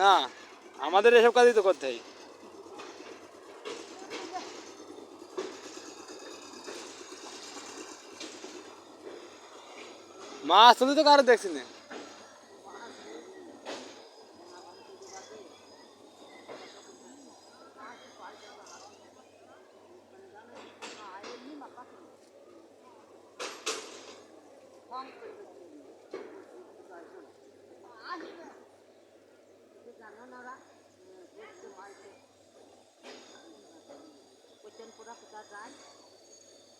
না আমাদের এসব কাজই তো করতে হয়। মাছ তুলতে তো কারও দেখছি না।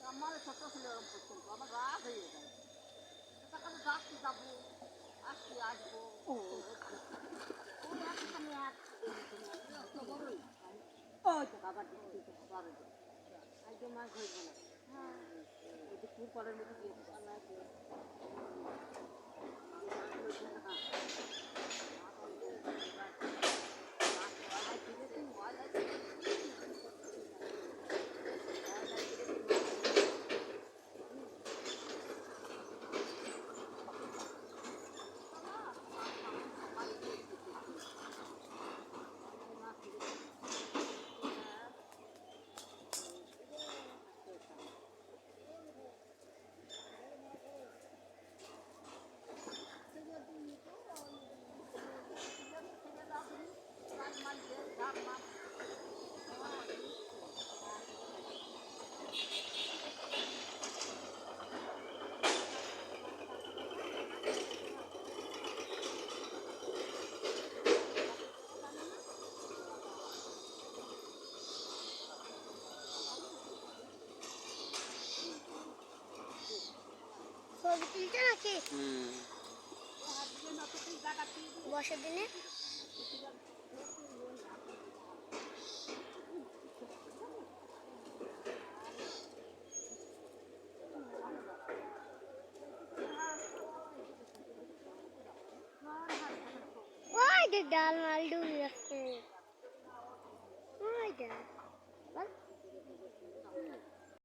আমার ছোট ছিল এরকম পর্যন্ত আমার হয়ে যায় যাব আসছি আসব ওই আসছি আমি এক ওই তো আবার দেখছি তো আবার আজকে মাছ ধরবো না হ্যাঁ Bu kadar mutlu bir. ছবি তুলছে নাকি বর্ষার দিনে ডাল মালডু